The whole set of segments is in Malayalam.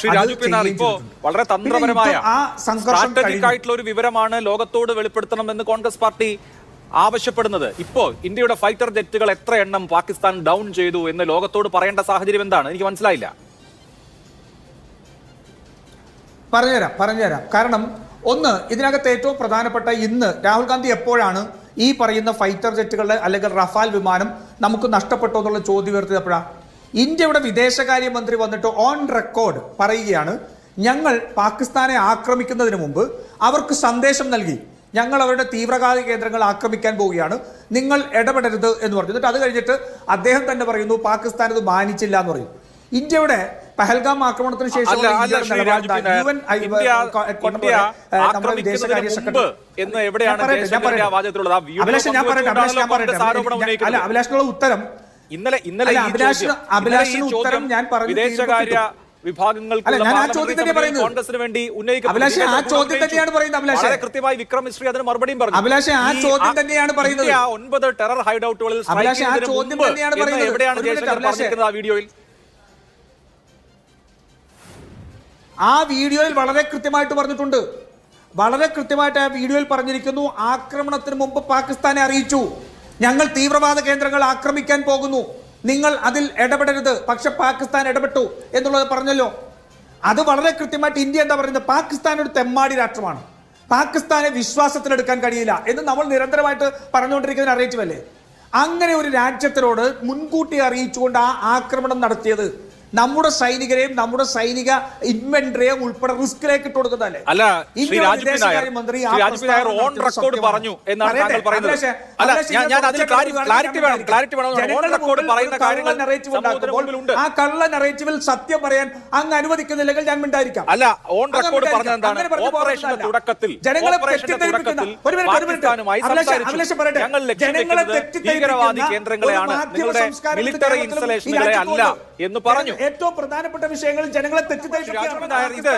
ശ്രീ രാജു പിന്നാർ ഇപ്പോ വളരെ തന്ത്രപരമായ സ്ട്രാറ്റജിക് ആയിട്ടുള്ള ഒരു വിവരമാണ് ലോകത്തോട് വെളിപ്പെടുത്തണമെന്ന് കോൺഗ്രസ് പാർട്ടി ആവശ്യപ്പെടുന്നത്. ഇപ്പോ ഇന്ത്യയുടെ ഫൈറ്റർ ജെറ്റുകൾ എത്ര എണ്ണം പാകിസ്ഥാൻ ഡൗൺ ചെയ്തു എന്ന് ലോകത്തോട് പറയേണ്ട സാഹചര്യം എന്താണ്? എനിക്ക് മനസ്സിലായില്ല. പറഞ്ഞുതരാം പറഞ്ഞുതരാം. കാരണം ഒന്ന് ഇതിനകത്ത് ഏറ്റവും പ്രധാനപ്പെട്ട ഇന്ന് രാഹുൽ ഗാന്ധി എപ്പോഴാണ് ഈ പറയുന്ന ഫൈറ്റർ ജെറ്റുകളുടെ അല്ലെങ്കിൽ റഫാൽ വിമാനം നമുക്ക് നഷ്ടപ്പെട്ടോ എന്നുള്ള ചോദ്യം ഉയർത്തിയപ്പോഴാണ് ഇന്ത്യയുടെ വിദേശകാര്യമന്ത്രി വന്നിട്ട് ഓൺ റെക്കോർഡ് പറയുകയാണ് ഞങ്ങൾ പാകിസ്ഥാനെ ആക്രമിക്കുന്നതിന് മുമ്പ് അവർക്ക് സന്ദേശം നൽകി. ഞങ്ങൾ അവരുടെ തീവ്രവാദ കേന്ദ്രങ്ങൾ ആക്രമിക്കാൻ പോവുകയാണ്. നിങ്ങൾ ഇടപെടരുത് എന്ന് പറഞ്ഞു. എന്നിട്ട് അത് കഴിഞ്ഞിട്ട് അദ്ദേഹം തന്നെ പറയുന്നു പാകിസ്ഥാൻ ഇത് മാനിച്ചില്ല എന്ന് പറയും. ഇന്ത്യയുടെ പഹൽഗാം ആക്രമണത്തിന് ശേഷം എന്ന് എവിടെയാണ് അഭിലാഷ് ഞാൻ പറയട്ടെ അഭിലാഷ് ഞാൻ പറയട്ടെ. അല്ല അഭിലാഷിനുള്ള ഉത്തരം ഇന്നലെ ഇന്നലെ അഭിലാഷിന് ഉത്തരം ഞാൻ പറഞ്ഞു വിദേശകാര്യ പറയുന്നത്. കോൺഗ്രസിന് വേണ്ടി ഉന്നയിക്കുന്നത് കൃത്യമായി വിക്രം മിശ്രി അതിന് മറുപടിയും പറഞ്ഞു അഭിലാഷേ, ആ ചോദ്യം തന്നെയാണ് പറയുന്നത്. ഒൻപത് ടെറർ. എവിടെയാണ്. പറഞ്ഞിരിക്കുന്നത് ആ വീഡിയോയിൽ ആ വീഡിയോയിൽ വളരെ കൃത്യമായിട്ട് പറഞ്ഞിട്ടുണ്ട് വളരെ കൃത്യമായിട്ട് ആ വീഡിയോയിൽ പറഞ്ഞിരിക്കുന്നു ആക്രമണത്തിന് മുമ്പ് പാകിസ്ഥാനെ അറിയിച്ചു ഞങ്ങൾ തീവ്രവാദ കേന്ദ്രങ്ങൾ ആക്രമിക്കാൻ പോകുന്നു. നിങ്ങൾ അതിൽ ഇടപെടരുത്. പക്ഷെ പാകിസ്ഥാൻ ഇടപെട്ടു എന്നുള്ളത് പറഞ്ഞല്ലോ. അത് വളരെ കൃത്യമായിട്ട് ഇന്ത്യ എന്താ പറയുന്നത്? പാകിസ്ഥാൻ ഒരു തെമ്മാടി രാഷ്ട്രമാണ്. പാകിസ്ഥാനെ വിശ്വാസത്തിലെടുക്കാൻ കഴിയില്ല എന്ന് നമ്മൾ നിരന്തരമായിട്ട് പറഞ്ഞുകൊണ്ടിരിക്കുന്ന അറിയിച്ചുവല്ലേ അങ്ങനെ ഒരു രാജ്യത്തിനോട് മുൻകൂട്ടി അറിയിച്ചുകൊണ്ട് ആ ആക്രമണം നടത്തിയത് നമ്മുടെ സൈനികരെയും നമ്മുടെ സൈനിക ഇൻവെന്ററിയെയും ഉൾപ്പെടെ റിസ്കിലേക്ക് ഇട്ട് കൊടുക്കുന്നതല്ലേ? അല്ല വിദേശകാര്യമന്ത്രി ഓൺ റെക്കോർഡ് പറഞ്ഞു എന്നാണ് താങ്കൾ പറയുന്നത്. അല്ല ഞാൻ അതിൽ ക്ലാരിറ്റി വേണം ക്ലാരിറ്റി വേണം. ഓൺ റെക്കോർഡ് പറയുന്ന കാര്യങ്ങൾ ഉണ്ടാക്കുമ്പോൾ ആ കള്ള നറേറ്റീവിൽ സത്യം പറയാൻ അങ്ങ് അനുവദിക്കുന്നില്ലെങ്കിൽ ഞാൻ മിണ്ടായിരിക്കാം. അല്ല ഓൺ റെക്കോർഡ് മിണ്ടായിരിക്കാം. പറഞ്ഞത് എന്താണ്? ഓപ്പറേഷന്റെ തുടക്കത്തിൽ ജനങ്ങളെ തെറ്റിദ്ധരിപ്പിക്കുന്ന ഒരു മിനിറ്റ്, ഒരു. ഞങ്ങൾ ജനങ്ങളെ തെറ്റിദ്ധരിപ്പിക്കുന്ന കേന്ദ്രങ്ങളെയാണ്. ഒരു മാധ്യമ നിങ്ങളുടെ മിലിറ്ററി ഇൻസ്റ്റലേഷനുകളെ അല്ല എന്ന് പറഞ്ഞു. ഏറ്റവും പ്രധാനപ്പെട്ട വിഷയങ്ങൾ ജനങ്ങളെ തെറ്റിദ്ധരിപ്പിക്കുകയാണ്.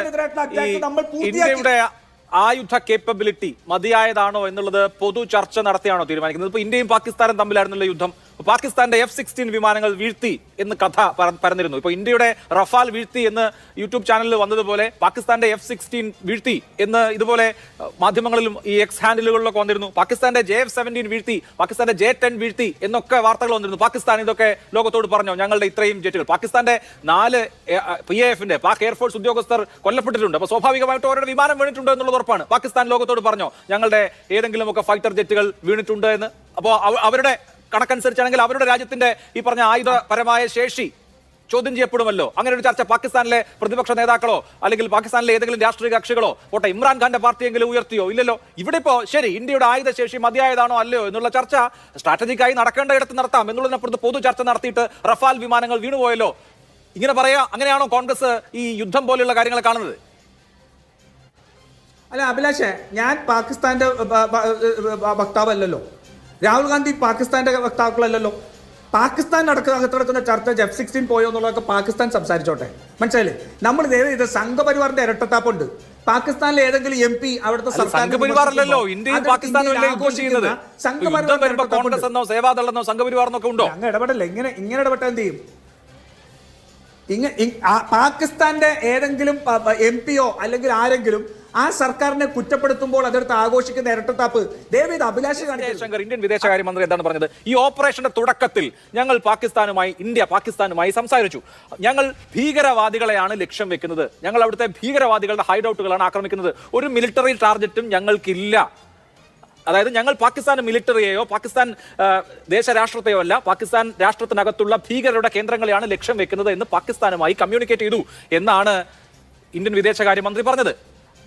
ആയുധ കേപ്പബിലിറ്റി മതിയായതാണോ എന്നുള്ളത് പൊതു ചർച്ച നടത്തിയാണോ തീരുമാനിക്കുന്നത്? ഇപ്പൊ ഇന്ത്യയും പാകിസ്ഥാനും തമ്മിലായിരുന്നല്ലോ യുദ്ധം. പാകിസ്ഥാന്റെ എഫ് സിക്സ്റ്റീൻ വിമാനങ്ങൾ വീഴ്ത്തി എന്ന് കഥ പരന്നിരുന്നു. ഇപ്പൊ ഇന്ത്യയുടെ റഫാൽ വീഴ്ത്തി എന്ന് യൂട്യൂബ് ചാനലിൽ വന്നതുപോലെ പാകിസ്ഥാന്റെ എഫ് സിക്സ്റ്റീൻ വീഴ്ത്തി എന്ന് ഇതുപോലെ മാധ്യമങ്ങളിലും ഈ എക്സ് ഹാൻഡിലുകളിലൊക്കെ വന്നിരുന്നു. പാകിസ്ഥാന്റെ ജെ എഫ് സെവന്റീൻ വീഴ്ത്തി പാകിസ്ഥാന്റെ ജെ ടെൻ വീഴ്ത്തി എന്നൊക്കെ വാർത്തകൾ വന്നിരുന്നു. പാകിസ്ഥാൻ ഇതൊക്കെ ലോകത്തോട് പറഞ്ഞു? ഞങ്ങളുടെ ഇത്രയും ജെറ്റുകൾ. പാകിസ്ഥാന്റെ നാല് പി എ എഫിന്റെ പാക് എയർഫോഴ്സ് ഉദ്യോഗസ്ഥർ കൊല്ലപ്പെട്ടിട്ടുണ്ട്. അപ്പൊ സ്വാഭാവികമായിട്ട് അവരുടെ വിമാനം വീണിട്ടുണ്ട് എന്നുള്ളത് ഉറപ്പാണ്. പാകിസ്ഥാൻ ലോകത്തോട് പറഞ്ഞോ? ഞങ്ങളുടെ ഏതെങ്കിലും ഒക്കെ ഫൈറ്റർ ജെറ്റുകൾ വീണിട്ടുണ്ട് എന്ന്. അപ്പോൾ അവരുടെ കണക്കനുസരിച്ചാണെങ്കിൽ അവരുടെ രാജ്യത്തിന്റെ ഈ പറഞ്ഞ ആയുധപരമായ ശേഷി ചോദ്യം ചെയ്യപ്പെടുമല്ലോ. അങ്ങനെ ഒരു ചർച്ച പാകിസ്ഥാനിലെ പ്രതിപക്ഷ നേതാക്കളോ അല്ലെങ്കിൽ പാകിസ്ഥാനിലെ ഏതെങ്കിലും രാഷ്ട്രീയ കക്ഷികളോ പോട്ടെ ഇമ്രാൻഖാന്റെ പാർട്ടിയെങ്കിലും ഉയർത്തിയോ ഇല്ലല്ലോ? ഇവിടെ ഇപ്പോ ശരി ഇന്ത്യയുടെ ആയുധ ശേഷി മതിയായതാണോ അല്ലയോ എന്നുള്ള ചർച്ച സ്ട്രാറ്റജിക്കായി നടക്കേണ്ട ഇടത്ത് നടത്താം എന്നുള്ളതിനപ്പുറത്ത് പൊതു ചർച്ച നടത്തിയിട്ട് റഫാൽ വിമാനങ്ങൾ വീണുപോയല്ലോ. ഇങ്ങനെ പറയാ അങ്ങനെയാണോ കോൺഗ്രസ് ഈ യുദ്ധം പോലെയുള്ള കാര്യങ്ങൾ കാണുന്നത്? അല്ല അഭിലാഷേ ഞാൻ പാകിസ്ഥാന്റെ വക്താവല്ലല്ലോ. രാഹുൽ ഗാന്ധി പാകിസ്ഥാന്റെ വക്താക്കളല്ലല്ലോ. പാകിസ്ഥാൻ നടക്കുന്ന അകത്ത് നടക്കുന്ന ചർച്ച ജെഫ് സിക്സ്റ്റീൻ പോയോ എന്നുള്ളതൊക്കെ പാകിസ്ഥാൻ സംസാരിച്ചോട്ടെ. മനസ്സിലായില്ലേ? നമ്മൾ നേരെ ഇത് സംഘപരിവാറിന്റെ ഇരട്ടത്താപ്പുണ്ട്. പാകിസ്ഥാനിലെ ഏതെങ്കിലും എം പി അവിടുത്തെ സംഘപരിവാറല്ലോ ഇന്ത്യയും പാകിസ്ഥാനും ചെയ്യുന്നത് കോൺഗ്രസ് എന്നോ സേവാദളെന്നോ സംഘപരിവാറെന്നൊക്കെ ഉണ്ടോ? അങ്ങ് ഇടപെടല്ലേ ഇങ്ങനെ ഇങ്ങനെ ഇടപെട്ട എന്ത് ചെയ്യും? ഇങ്ങ ഇ- പാകിസ്ഥാന്റെ ഏതെങ്കിലും എം പിയോ അല്ലെങ്കിൽ ആരെങ്കിലും ആ സർക്കാരിനെ കുറ്റപ്പെടുത്തുമ്പോൾ അതെടുത്ത് ആഘോഷിക്കുന്ന ഇരട്ടത്താപ്പ്. ദേവിത് അഭിലാഷ് ജയശങ്കർ ഇന്ത്യൻ വിദേശകാര്യമന്ത്രി എന്താണ് പറഞ്ഞത്? ഈ ഓപ്പറേഷന്റെ തുടക്കത്തിൽ ഞങ്ങൾ പാകിസ്ഥാനുമായി ഇന്ത്യ പാകിസ്ഥാനുമായി സംസാരിച്ചു. ഞങ്ങൾ ഭീകരവാദികളെയാണ് ലക്ഷ്യം വെക്കുന്നത്. ഞങ്ങൾ അവിടുത്തെ ഭീകരവാദികളുടെ ഹൈഡൌട്ടുകളാണ് ആക്രമിക്കുന്നത്. ഒരു മിലിറ്ററി ടാർഗറ്റും ഞങ്ങൾക്കില്ല. അതായത് ഞങ്ങൾ പാകിസ്ഥാൻ മിലിറ്ററിയെയോ പാകിസ്ഥാൻ ദേശരാഷ്ട്രത്തെയോ അല്ല പാകിസ്ഥാൻ രാഷ്ട്രത്തിനകത്തുള്ള ഭീകരരുടെ കേന്ദ്രങ്ങളെയാണ് ലക്ഷ്യം വെക്കുന്നത് എന്ന് പാകിസ്ഥാനുമായി കമ്മ്യൂണിക്കേറ്റ് ചെയ്തു എന്നാണ് ഇന്ത്യൻ വിദേശകാര്യമന്ത്രി പറഞ്ഞത്.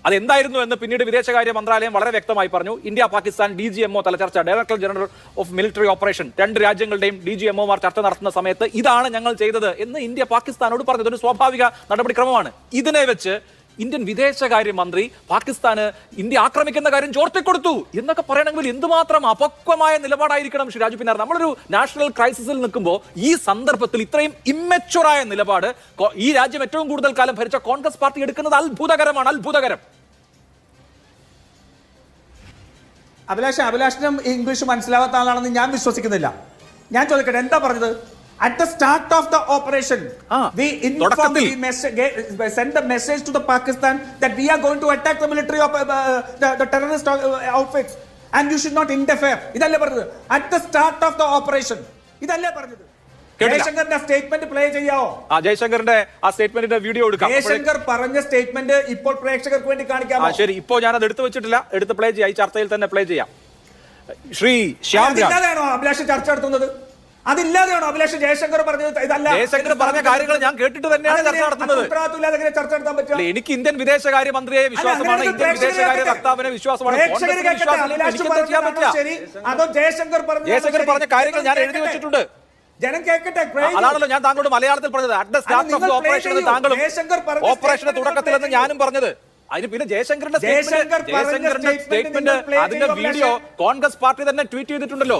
അതെന്തായിരുന്നു എന്ന് പിന്നീട് വിദേശകാര്യ മന്ത്രാലയം വളരെ വ്യക്തമായി പറഞ്ഞു. India Pakistan D G MO തല ചർച്ച director general of military operation രണ്ട് രാജ്യങ്ങളുടെയും ഡി ജി എംഒമാർ ചർച്ച നടത്തുന്ന സമയത്ത് ഇതാണ് ഞങ്ങൾ ചെയ്തത് എന്ന് ഇന്ത്യ പാകിസ്ഥാനോട് പറഞ്ഞത്. ഒരു സ്വാഭാവിക നടപടിക്രമമാണ്. ഇതിനെ വെച്ച് ഇന്ത്യൻ വിദേശകാര്യമന്ത്രി പാകിസ്ഥാന് ഇന്ത്യ ആക്രമിക്കുന്ന കാര്യം ചോർത്തിക്കൊടുത്തു എന്നൊക്കെ പറയണമെങ്കിൽ എന്തുമാത്രം അപക്വമായ നിലപാടായിരിക്കണം ശ്രീ രാജു പിന്നാർ. നമ്മളൊരു നാഷണൽ ക്രൈസിസിൽ നിൽക്കുമ്പോൾ ഈ സന്ദർഭത്തിൽ ഇത്രയും ഇമ്മച്ചുറായ നിലപാട് ഈ രാജ്യം ഏറ്റവും കൂടുതൽ കാലം ഭരിച്ച കോൺഗ്രസ് പാർട്ടി എടുക്കുന്നത് അത്ഭുതകരമാണ് അത്ഭുതകരം. അഭിലാഷ് അഭിലാഷിനും ഇംഗ്ലീഷ് മനസ്സിലാവാത്ത ആളാണെന്ന് ഞാൻ വിശ്വസിക്കുന്നില്ല. ഞാൻ ചോദിക്കട്ടെ എന്താ പറഞ്ഞത്? At the start of the operation, Ah, we informed, we mess- ga- sent the message to the Pakistan that we are going to attack the military of uh, uh, the, the terrorist uh, outfits and you should not interfere. ഇതല്ലേ പറഞ്ഞത്? At the start of the operation ഇതല്ലേ പറഞ്ഞത്. ജയശങ്കറിന്റെ സ്റ്റേറ്റ്മെന്റ് പ്ലേ ചെയ്യാവോ? ആ ജയശങ്കറിന്റെ ആ സ്റ്റേറ്റ്മെന്റിന്റെ വീഡിയോ എടുക്കാം. ജയശങ്കർ പറഞ്ഞ സ്റ്റേറ്റ്മെന്റ് ഇപ്പോൾ പ്രേക്ഷകർക്ക് വേണ്ടി കാണിക്കാം ശരി. ഇപ്പോ ഞാൻ അത് എടുത്തു വെച്ചിട്ടില്ല. എടുത്ത് പ്ലേ ചെയ്യാം. ഈ ചർച്ചയിൽ തന്നെ പ്ലേ ചെയ്യാം. ശ്രീ ശ്യാം അഭിലാഷ് ചർച്ച നടത്തുന്നത്? അതില്ലാതെയാണോ അഭിലാഷ് ജയശങ്കർ പറഞ്ഞത്? ഇതല്ല. ജയശങ്കർ പറഞ്ഞ കാര്യങ്ങൾ ഞാൻ കേട്ടിട്ട് തന്നെയാണ് ചർച്ച നടത്തുന്നത്. ഉത്തരവാദിത്തമില്ലാതെ എങ്ങനെ ചർച്ച നടത്താൻ പറ്റില്ല എനിക്ക് ഇന്ത്യൻ വിദേശകാര്യ മന്ത്രിയെ വിശ്വാസമാണ്. ഇന്ത്യൻ വിദേശകാര്യ. വക്താവിനെ വിശ്വാസമാണ്? അതോ ജയശങ്കർ പറഞ്ഞു ജയശങ്കർ പറഞ്ഞ കാര്യങ്ങൾ ഞാൻ എഴുതി വെച്ചിട്ടുണ്ട്. ജനം കേൾക്കട്ടെ. അതാണല്ലോ ഞാൻ താങ്കളോട് മലയാളത്തിൽ പറഞ്ഞത്. At the start of operation താങ്കളും ഓപ്പറേഷന്റെ ഞാനും പറഞ്ഞത്. അതിന് പിന്നെ ജയശങ്കറിന്റെ ജയശങ്കറിന്റെ സ്റ്റേറ്റ്മെന്റ് അതിന്റെ വീഡിയോ കോൺഗ്രസ് പാർട്ടി തന്നെ ട്വീറ്റ് ചെയ്തിട്ടുണ്ടല്ലോ.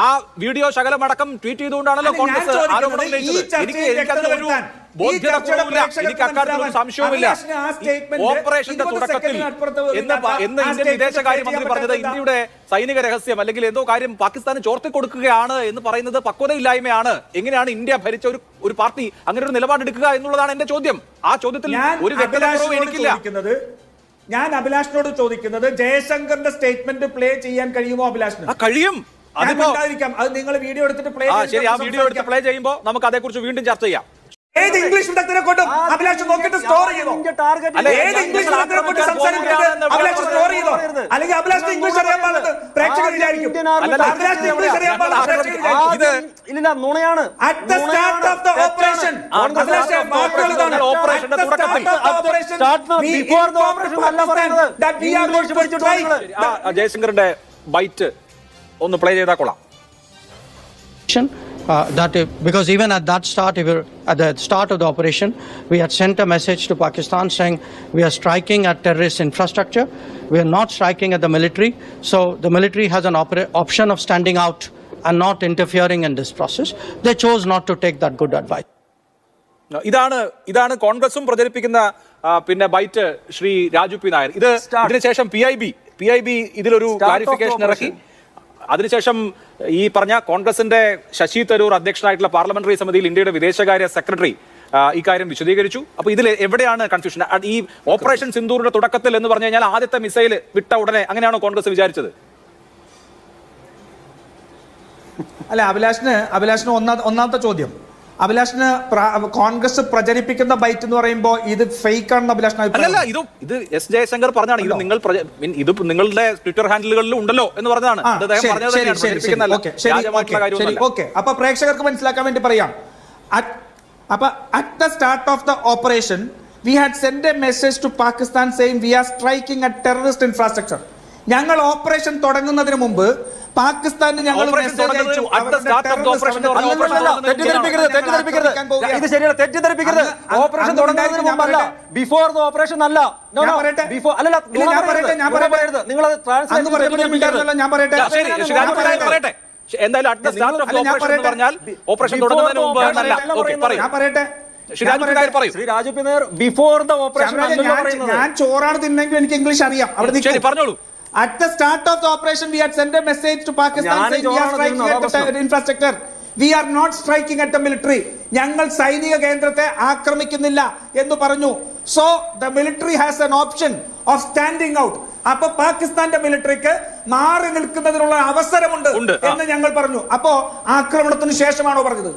ആ വീഡിയോ ശകലമടക്കം ട്വീറ്റ് ചെയ്തുകൊണ്ടാണല്ലോ കോൺഗ്രസ് ചോദിക്കുന്നത് ആരോപണം ഉന്നയിച്ചത്. എനിക്ക് അക്കാര്യത്തിൽ ഒരു സംശയവുമില്ല. ഓപ്പറേഷന്റെ തുടക്കത്തിൽ എന്ന് എന്ന് ഇന്ത്യൻ വിദേശകാര്യമന്ത്രി പറഞ്ഞത് ഇന്ത്യയുടെ സൈനിക രഹസ്യം അല്ലെങ്കിൽ എന്തോ കാര്യം പാകിസ്ഥാന് ചോർത്തി കൊടുക്കുകയാണ് എന്ന് പറയുന്നത് പക്വതയില്ലായ്മയാണ്. എങ്ങനെയാണ് ഇന്ത്യ ഭരിച്ച ഒരു ഒരു പാർട്ടി അങ്ങനെ ഒരു നിലപാടെടുക്കുക എന്നുള്ളതാണ് എന്റെ ചോദ്യം. ആ ചോദ്യത്തിൽ ഒരു വ്യക്തത എനിക്കില്ല. ഞാൻ അഭിലാഷിനോട് ചോദിക്കുന്നത് ജയശങ്കറിന്റെ സ്റ്റേറ്റ്മെന്റ് പ്ലേ ചെയ്യാൻ കഴിയുമോ അഭിലാഷിന്? കഴിയും. അത് നിങ്ങൾ വീഡിയോ എടുത്തിട്ട് പ്ലേ ആ ശരി ആ വീഡിയോ എടുത്ത് പ്ലേ ചെയ്യുമ്പോൾ നമുക്ക് അതേക്കുറിച്ച് വീണ്ടും ചർച്ച ചെയ്യാം. ഏത് ഇംഗ്ലീഷ് വിദഗ്ധനെ കൊണ്ടും അഭിലാഷ് നോക്കിയിട്ട് സ്റ്റോർ ചെയ്തോ? ഏത് ഇംഗ്ലീഷ് വിദഗ്ധനെ കൊണ്ട് സംസാരിക്കുന്നത് അഭിലാഷ് സ്റ്റോർ ചെയ്തോ? അല്ലെങ്കിൽ അഭിലാഷ് ഇംഗ്ലീഷ് അറിയാൻ പാടുന്നത് പ്രേക്ഷകർ വിചാരിക്കും. അഭിലാഷ് ഇംഗ്ലീഷ് അറിയാൻ പാടുന്നത് നുണയാണ്. അറ്റ് of the operation, ആ, അഭിലാഷേ, start വാക്കുകൾ ഇതാണ്. operation തുടക്കത്തിൽ. ഓപ്പറേഷൻ operation അല്ല പറയുന്നത്. ജയശങ്കറിന്റെ ബൈറ്റ് ഒന്ന് പ്ലേ ചെയ്താൽ കൊള്ളാം Uh, that if, because even at that start, if we're- at the start of the operation, we had sent a message to Pakistan saying we are striking at terrorist infrastructure. We are not striking at the military. So the military has an option of standing out and not interfering in this process. They chose not to take that good advice. ഇതാണ് ഇതാണ് കോൺഗ്രസും പ്രചരിപ്പിക്കുന്ന പിന്നെ ബൈറ്റ് ശ്രീ രാജു പി നായർ ഇത്. ഇതിനുശേഷം P I B P I B ഇതിലൊരു ക്ലാരിഫിക്കേഷൻ ഇറക്കി. അതിനുശേഷം ഈ പറഞ്ഞ കോൺഗ്രസിന്റെ ശശി തരൂർ അധ്യക്ഷനായിട്ടുള്ള പാർലമെന്ററി സമിതിയിൽ ഇന്ത്യയുടെ വിദേശകാര്യ സെക്രട്ടറി ഇക്കാര്യം വിശദീകരിച്ചു. അപ്പൊ ഇതിൽ എവിടെയാണ് കൺഫ്യൂഷൻ ഈ ഓപ്പറേഷൻ സിന്ദൂറിന്റെ തുടക്കത്തിൽ എന്ന് പറഞ്ഞു കഴിഞ്ഞാൽ ആദ്യത്തെ മിസൈൽ വിട്ട ഉടനെ അങ്ങനെയാണോ കോൺഗ്രസ് വിചാരിച്ചത്? അല്ല അഭിലാഷിന് അഭിലാഷിന് ഒന്നാ ഒന്നാമത്തെ ചോദ്യം. അഭിലാഷിന് കോൺഗ്രസ് പ്രചരിപ്പിക്കുന്ന ബൈറ്റ് എന്ന് പറയുമ്പോൾ ഇത് ഫേക്ക് ആണെന്ന് അഭിലാഷിന് ഇത് ഇത് എസ് ജയശങ്കർ പറഞ്ഞാണ് ഇത് നിങ്ങൾ ഇത് നിങ്ങളുടെ ട്വിറ്റർ ഹാൻഡിലുകളിലും ഉണ്ടല്ലോ എന്ന് പറഞ്ഞതാണ്. ഓക്കെ. അപ്പൊ പ്രേക്ഷകർക്ക് മനസ്സിലാക്കാൻ വേണ്ടി പറയാം. അപ്പൊ at the start of the operation we had send a message to Pakistan same we are striking at terrorist infrastructure ഞങ്ങൾ ഓപ്പറേഷൻ തുടങ്ങുന്നതിന് മുമ്പ് പാകിസ്ഥാനിന് ഞങ്ങൾ തെറ്റിദ്ധരിപ്പിക്കരുത് തെറ്റിദ്ധരിപ്പിക്കരുത് ഇത് തെറ്റിദ്ധരിപ്പിക്കരുത് അങ്ങ് ഓപ്പറേഷൻ തുടങ്ങുന്നതിന് ഞാൻ മുമ്പല്ല. ബിഫോർ ദ ഓപ്പറേഷൻ അല്ല. Before- അല്ലല്ല. നിങ്ങൾ ഞാൻ പറയട്ടെ. എന്തായാലും അറ്റ് ദ സ്റ്റാർട്ട് ഓഫ് അല്ല, ഓപ്പറേഷൻ എന്ന് പറഞ്ഞാൽ ഓപ്പറേഷൻ Before തുടങ്ങുന്നതിന് മുമ്പ് അല്ല ഓക്കെ പറയുന്നത്. പറയൂ. ഞാൻ പറയട്ടെ. ബിഫോർ ദ ഓപ്പറേഷൻ ഞാൻ ചോറാണ് തിന്നെങ്കിൽ എനിക്ക് ഇംഗ്ലീഷ് അറിയാം. അവിടെ പറഞ്ഞോളൂ. At the start of the operation, we had sent a message to Pakistan saying we are striking at the infrastructure. We are not striking at the military. ഞങ്ങൾ സൈനിക കേന്ദ്രത്തെ ആക്രമിക്കുന്നില്ല എന്ന് പറഞ്ഞു. So the military has an option of standing out അപ്പൊ പാകിസ്ഥാന്റെ മിലിറ്ററിക്ക് മാറി നിൽക്കുന്നതിനുള്ള അവസരമുണ്ട് എന്ന് ഞങ്ങൾ പറഞ്ഞു. അപ്പോ ആക്രമണത്തിന് ശേഷമാണോ പറഞ്ഞത്?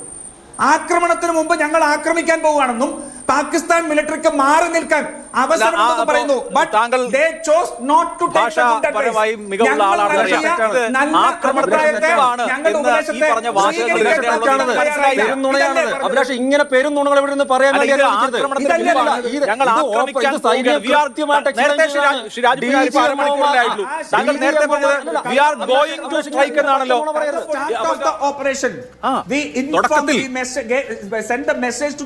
ആക്രമണത്തിന് മുമ്പ് ഞങ്ങൾ ആക്രമിക്കാൻ പോവുകയാണെന്നും പാകിസ്ഥാൻ മിലിറ്ററിക്ക് മാറി നിൽക്കാൻ അപ്പോ പറയുന്നു. ബട്ട് താങ്കൾ they chose not to take the good advice. ഭാഷാപരമായി മികവുള്ള അഭിപ്രായത്തെ തെറ്റാണ് ഈ പറഞ്ഞ പറഞ്ഞത്? അഭിലാഷ് ഇങ്ങനെ പെരും നുണകൾ ഇവിടെ നിന്ന് പറയാൻ ഞങ്ങൾ താങ്കൾ നേരത്തെ പറഞ്ഞത് അല്ല, we are അല്ല, going to അഭിലാഷ് strike എന്നാണല്ലോ. നുണ പറയരുത്. Start of the operation, ആ, we informed, തുടക്കത്തിൽ. we messa- ga- sent a message to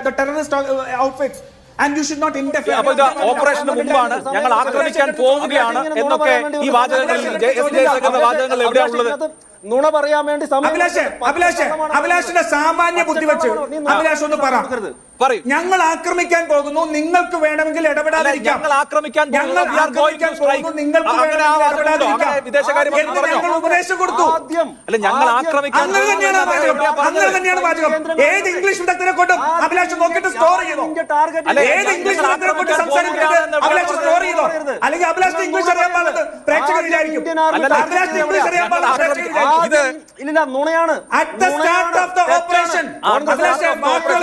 the of uh, uh, terrorist outfits. And you should not interfere. അപ്പൊ ഇത് ഓപ്പറേഷന് മുമ്പാണ് ഞങ്ങൾ ആക്രമിക്കാൻ പോവുകയാണ് എന്നൊക്കെ ഈ വാചകങ്ങളിൽ വാചകങ്ങൾ എവിടെയാ ഉള്ളത് നുണ പറയാൻ വേണ്ടി അഭിലാഷ് അഭിലാഷ് അഭിലാഷിന്റെ സാമാന്യ ബുദ്ധി വെച്ച് അഭിലാഷ് ഒന്ന് പറ. പറയൂ. ഞങ്ങൾ ആക്രമിക്കാൻ പോകുന്നു നിങ്ങൾക്ക് വേണമെങ്കിൽ ഇടപെടാതിരിക്കാം. ഞങ്ങൾ ആക്രമിക്കാൻ പോകുന്നു. ഞങ്ങൾ ആക്രമിക്കാൻ നിങ്ങൾക്ക് വേണമെങ്കിൽ ഉപദേശം കൊടുത്തു. ആദ്യം. അല്ല, ഞങ്ങൾ ആക്രമിക്കാൻ അങ്ങനെ തന്നെയാണ് പോകുന്നു വാചകം. അങ്ങനെ തന്നെയാണ് വാചകം. ഏത് ഇംഗ്ലീഷ് വിദഗ്ധനെ കൊണ്ടും അഭിലാഷ് നോക്കിയിട്ട് സ്റ്റോർ ചെയ്തോ. ഇന്ത്യ ടാർഗറ്റ് അല്ല, ഏത് ഇംഗ്ലീഷ് ഞങ്ങൾ വിദഗ്ധനെ കൊണ്ട് ആക്രമിക്കാൻ സംസാരിക്കുന്നത് അഭിലാഷ് സ്റ്റോർ ചെയ്തോ? അല്ലെങ്കിൽ അഭിലാഷ് ഇംഗ്ലീഷ് അറിയാൻ പാടുന്നത് പ്രേക്ഷകർ വിചാരിക്കും. ഇന്ത്യൻ അഭിലാഷ് ഇംഗ്ലീഷ് അറിയാൻ പാടുന്നത് ഇത് ഇല്ല നുണയാണ്. Operation, ആ, അഭിലാഷേ, start of the വാക്കുകൾ